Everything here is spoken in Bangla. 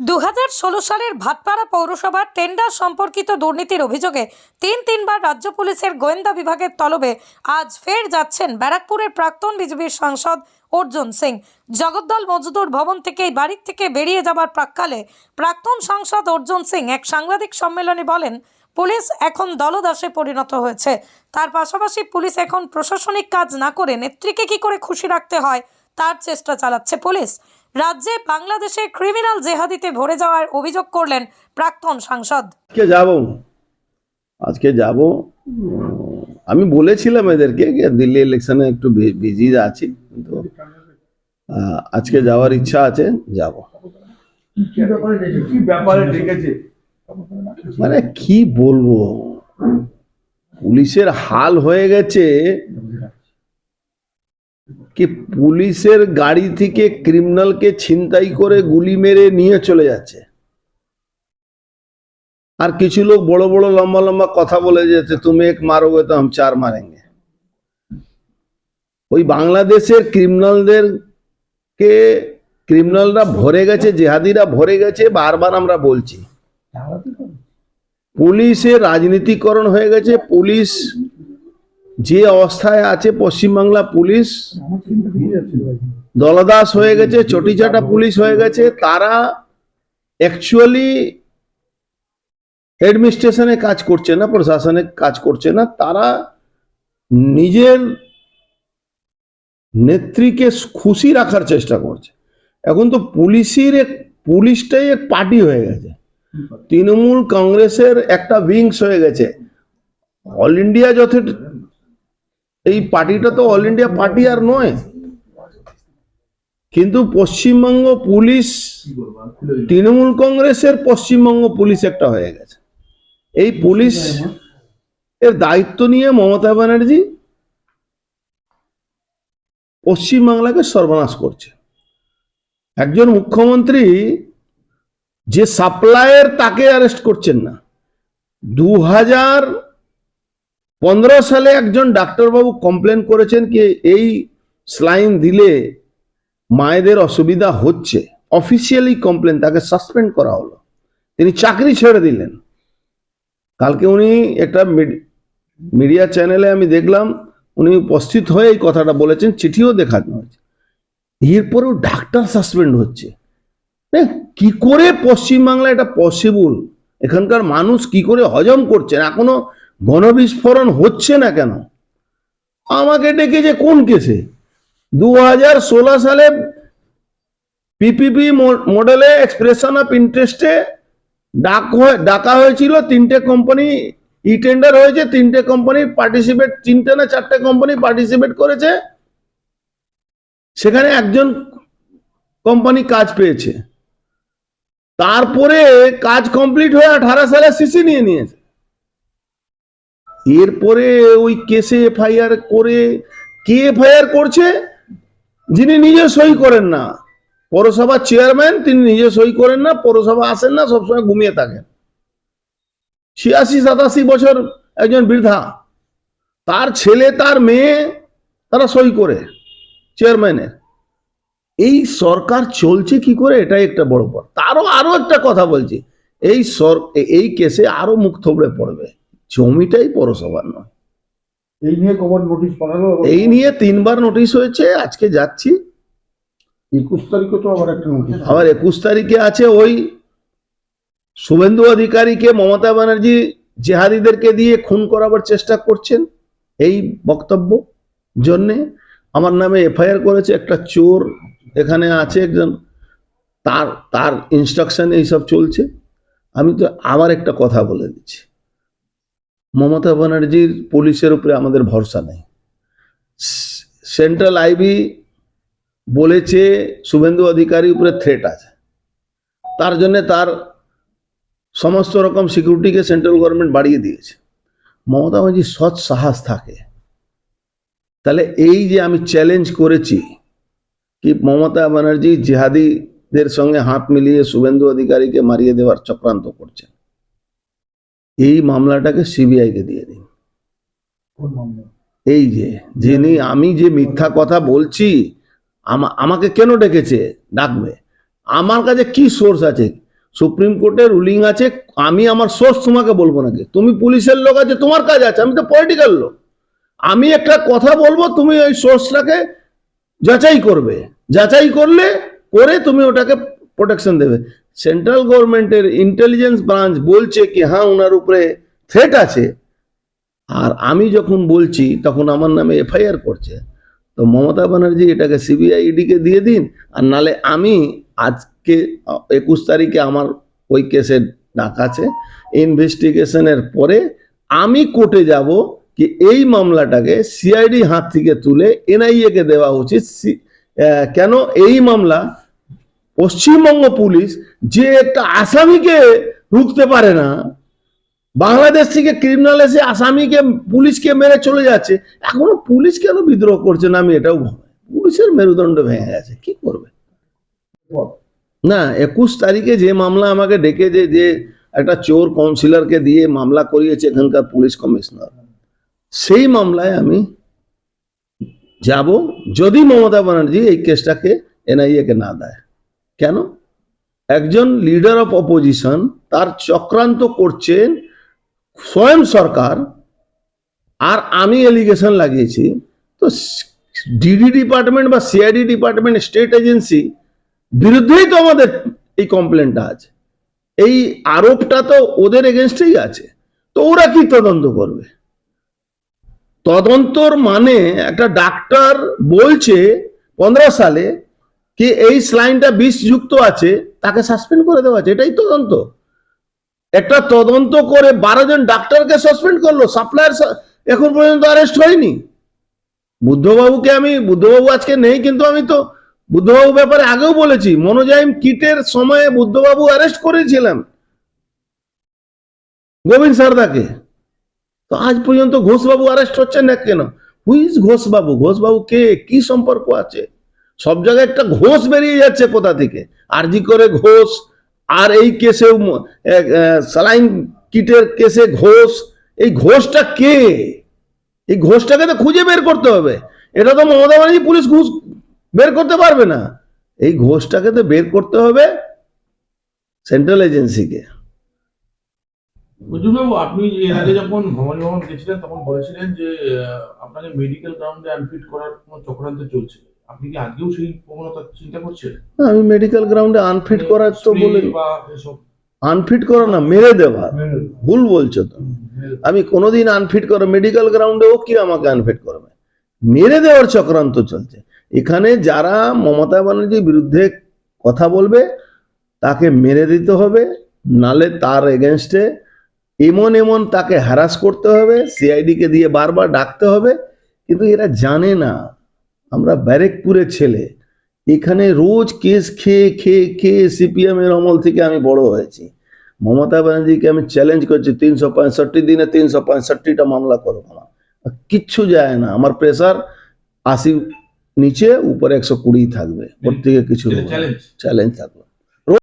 দু ষোলো সালের ভাটপাড়া পৌরসভার টেন্ডার সম্পর্কিত দুর্নীতির অভিযোগে তিন তিনবার রাজ্য পুলিশের গোয়েন্দা বিভাগের তলবে আজ ফের যাচ্ছেন ব্যারাকপুরের প্রাক্তন বিজেপির সাংসদ অর্জুন সিং। জগদ্দল মজদুর ভবন থেকে এই বাড়ির থেকে বেরিয়ে যাবার প্রাক্কালে প্রাক্তন সাংসদ অর্জুন সিং এক সাংবাদিক সম্মেলনে বলেন, পুলিশ এখন দলদাসে পরিণত হয়েছে। তার পাশাপাশি পুলিশ এখন প্রশাসনিক কাজ না করে নেত্রীকে কি করে খুশি রাখতে হয়, তার চেষ্টা চালাচ্ছে পুলিশ। রাজ্যে বাংলাদেশের ক্রিমিনাল জেহাদিতে ভরে যাওয়ার অভিযোগ করলেন প্রাক্তন সাংসদ। আজকে যাব। আজকে যাব। আমি বলেছিলাম এদেরকে দিল্লি ইলেকশনে একটু বিজি আছি কিন্তু আজকে যাওয়ার ইচ্ছা আছে যাব। কি? কি মানে কি বলব? পুলিশের হাল হয়ে গেছে। কি পুলিশের গাড়ি থেকে ক্রিমিনালকে ছিনতাই করে গুলি মেরে নিয়ে চলে যাচ্ছে? আর কিছু লোক বড় বড় লম্বা লম্বা কথা বলে যেতে তুমি এক মারোগে তো हम চার মারেঙ্গে। ওই বাংলাদেশের ক্রিমিনালদের কে ক্রিমিনালরা ভরে গেছে, জেহাদিরা ভরে গেছে, বারবার আমরা বলছি। পুলিশের রাজনীতিকরণ হয়ে গেছে, পুলিশ যে অবস্থায় আছে পশ্চিমবাংলা পুলিশ, দলদাস হয়ে গেছে, চটিচাটা পুলিশ হয়ে গেছে, তারা অ্যাকচুয়ালি অ্যাডমিনিস্ট্রেশনে কাজ করছে না, প্রশাসনে কাজ করছে না, তারা নিজের নেত্রীকে খুশি রাখার চেষ্টা করছে। এখন তো পুলিশের এক, পুলিশটাই এক পার্টি হয়ে গেছে। তৃণমূল কংগ্রেসের একটা উইংস হয়ে গেছে। অল ইন্ডিয়া যত এই পার্টিটা তো অল ইন্ডিয়া পার্টি আর নয়। কিন্তু পশ্চিমবঙ্গ পুলিশ, তৃণমূল কংগ্রেসের পশ্চিমবঙ্গ পুলিশ একটা হয়ে গেছে। এই পুলিশ এর দায়িত্ব নিয়ে মমতা ব্যানার্জি পশ্চিমবাংলাকে সর্বনাশ করছে। একজন মুখ্যমন্ত্রী যে সাপ্লায়ার তাকে অ্যারেস্ট করছেন না। দু হাজার পনেরো সালে একজন ডাক্তারবাবু কমপ্লেন করেছেন কি, এই স্লাইন দিলে মায়েদের অসুবিধা হচ্ছে। অফিসিয়ালি কমপ্লেন তাকে সাসপেন্ড করা হলো। তিনি চাকরি ছেড়ে দিলেন। কালকে উনি একটা মিডিয়া চ্যানেলে আমি দেখলাম, উনি উপস্থিত হয়ে এই কথাটা বলেছেন, চিঠিও দেখানো হয়েছে। এরপরেও ডাক্তার সাসপেন্ড হচ্ছে। কি করে পশ্চিমবাংলা এটা পসিবল এখানকার মানুষ কি করে হজম করছেন এখনও গণবিস্ফোরণ হচ্ছে না কেন? আমাকে ডেকেছে কোন কেসে? দু হাজার ষোলো সালে পিপিপি মডেলে এক্সপ্রেশন অফ ইন্টারেস্টে ডাক ডাকা হয়েছিল তিনটে কোম্পানি ই টেন্ডার হয়েছে, তিনটে কোম্পানি পার্টিসিপেট তিনটে না চারটে কোম্পানি পার্টিসিপেট করেছে। সেখানে একজন কোম্পানি কাজ পেয়েছে। তারপরে কাজ কমপ্লিট হয়ে আঠারো সালে সিসি নিয়ে নিয়েছে। এরপরে ওই কেসে এফআইআর করে কে এফআইআর করছে? যিনি নিজে সই করেন না। পৌরসভার চেয়ারম্যান, তিনি নিজে সই করেন না, পৌরসভা আসেন না, সবসময় ঘুমিয়ে থাকেন। ছিয়াশি, সাতাশি বছর একজন বৃদ্ধা, তার ছেলে, তার মেয়ে, তারা সই করে চেয়ারম্যানের। এই সরকার চলছে কি করে? এটাই একটা বড় পর তারও আরও একটা কথা বলছি। এই সর এই কেসে আরও মুখ থবড়ে পড়বে। জমিটাই পৌরসভার নয়। এই নিয়ে কবার নোটিশ পাঠালো এই নিয়ে তিনবার নোটিশ হয়েছে আজকে যাচ্ছি। একুশ তারিখে তো আবার একটা নোটিশ আবার একুশ তারিখে আছে ওই শুভেন্দু অধিকারীকে মমতা ব্যানার্জি জেহাদিদেরকে দিয়ে খুন করাবার চেষ্টা করছেন এই বক্তব্য জন্যে। আমার নামে এফআইআর করেছে একটা চোর এখানে আছে একজন তার তার ইনস্ট্রাকশন এইসব চলছে। আমি তো আবার একটা কথা বলে দিচ্ছি। মমতা ব্যানার্জির পুলিশের উপরে আমাদের ভরসা নেই। সেন্ট্রাল আইবি বলেছে শুভেন্দু অধিকারী উপরে থ্রেট আছে। তার জন্য তার সমস্ত রকম সিকিউরিটিকে সেন্ট্রাল গভর্নমেন্ট বাড়িয়ে দিয়েছে। মমতা ব্যানার্জি সৎ সাহস থাকে। তাহলে এই যে আমি চ্যালেঞ্জ করেছি কি মমতা ব্যানার্জি জিহাদিদের সঙ্গে হাত মিলিয়ে শুভেন্দু অধিকারীকে মারিয়ে দেওয়ার চক্রান্ত করছেন। এই মামলাটাকে সিবিআইকে দিয়ে দিন। মামলা? এই যে যিনি আমি যে মিথ্যা কথা বলছি আমাকে কেন ডেকেছে? ডাকবে। আমার কাছে কি সোর্স আছে? সুপ্রিম কোর্টে রুলিং আছে আমি আমার সোর্স তোমাকে বলব নাকি? তুমি পুলিশের লোক আছে তোমার কাজ আছে আমি তো পলিটিক্যাল লোক। আমি একটা কথা বলব তুমি ওই সোর্সটাকে যাচাই করবে। যাচাই করলে করে তুমি ওটাকে প্রোটেকশন দেবে। সেন্ট্রাল গভর্নমেন্টের ইন্টেলিজেন্স ব্রাঞ্চ বলছে কি হ্যাঁ ওনার উপরে থ্রেট আছে। আর আমি যখন বলছি, তখন আমার নামে এফআইআর করছে। তো মমতা ব্যানার্জি এটাকে সিবিআই ইডিকে দিয়ে দিন, আর নালে আমি আজকে একুশ তারিখে আমার ওই কেসের ডাক আছে। ইনভেস্টিগেশনের পরে আমি কোর্টে যাব কি এই মামলাটাকে সিআইডি হাত থেকে তুলে এনআইএ কে দেওয়া উচিত। কেন এই মামলা? পশ্চিমবঙ্গ পুলিশ যে একটা আসামিকে রুখতে পারে না, বাংলাদেশ থেকে ক্রিমিনাল এসে আসামিকে, পুলিশকে মেরে চলে যাচ্ছে, এখনও পুলিশ কেন বিদ্রোহ করছে না আমি এটাও পুলিশের মেরুদণ্ড ভেঙে গেছে, কি করবে? না, একুশ তারিখে যে মামলা আমাকে ডেকে যে যে একটা চোর কাউন্সিলরকে দিয়ে মামলা করিয়েছে এখানকার পুলিশ কমিশনার সেই মামলায় আমি যাব যদি মমতা ব্যানার্জি এই কেসটাকে এনআইএ কে না দেয়। কেন? একজন লিডার অফ অপোজিশন তার চক্রান্ত করছেন স্বয়ং সরকার, আর আমি এলিগেশন লাগিয়েছি। তো ডিডি ডিপার্টমেন্ট বা সিআইডি ডিপার্টমেন্ট স্টেট এজেন্সি বিরুদ্ধেই তো আমাদের এই কমপ্লেনটা আছে। এই আরোপটা তো ওদের এগেনস্টেই আছে। তো ওরা কি তদন্ত করবে? তদন্তর মানে একটা ডাক্তার বলছে পনেরো সালে কি এই স্লাইনটা বিষযুক্ত আছে তাকে সাসপেন্ড করে দেওয়া আছে এটাই তদন্ত। একটা তদন্ত করে বারো জন ডাক্তারকে সাসপেন্ড করল সাপ্লায়ার এখন পর্যন্ত অ্যারেস্ট হয়নি। বুদ্ধবাবুকে আমি বুদ্ধবাবু আজকে নেই, কিন্তু আমি তো বুদ্ধবাবু ব্যাপারে আগেও বলেছি, মনোজাইম কিটের সময়ে বুদ্ধবাবু অ্যারেস্ট করেছিলাম গোবিন্দ সারদাকে। তো আজ পর্যন্ত ঘোষবাবু অ্যারেস্ট হচ্ছেন না কেন? হুইজ ঘোষবাবু? ঘোষবাবু কে? কি সম্পর্ক আছে? সব জায়গায় একটা ঘোষ বেরিয়ে যাচ্ছে কোথা থেকে? আরজি করে ঘোষ, আর এই কেসেও সালাইন কিটের কেসে ঘোষ। এই ঘোষটা কে? এই ঘোষটাকে তো খুঁজে বের করতে হবে। এটা তো মমতা ব্যানার্জি পুলিশ ঘুষ বের করতে পারবে না। এই ঘোষটাকে তো বের করতে হবে সেন্ট্রাল এজেন্সিকে। আপনি আগে যখন ভবানী ভবন গেছিলেন, তখন বলেছিলেন যে আপনাকে মেডিকেল গ্রাউন্ডে আনফিট করার চক্রান্ত চলছে। আপনি কি আজকেও সেই প্রবণতা চিন্তা করছেন? আমি মেডিকেল গ্রাউন্ডে আনফিট করার তো বলে বা এসব আনফিট করা না মেরে দেওয়া। ভুল বলছো তো আমি কোনোদিন আনফিট করো মেডিকেল গ্রাউন্ডেও কি আমাকে আনফিট করবে? মেরে দেওয়ার চক্রান্ত চলছে। এখানে যারা মমতা ব্যানার্জির বিরুদ্ধে কথা বলবে তাকে মেরে দিতে হবে নালে তার এগেনস্টে এমন এমন তাকে হ্যারাস করতে হবে সিআইডিকে দিয়ে বারবার ডাকতে হবে কিন্তু এরা জানে না। আমরা ব্যারেকপুরের ছেলে। এখানে রোজ কেস খেয়ে খেয়ে খেয়ে সিপিএমের আমল থেকে আমি বড় হয়েছি। মমতা ব্যানার্জিকে আমি চ্যালেঞ্জ করছি তিনশো পঁয়ষট্টি দিনে তিনশো পঁয়ষট্টিটা মামলা করো আমার কিচ্ছু যায় না। আমার প্রেসার আশি নিচে উপরে একশো কুড়ি থাকবে। ওর থেকে কিছু চ্যালেঞ্জ থাকবে।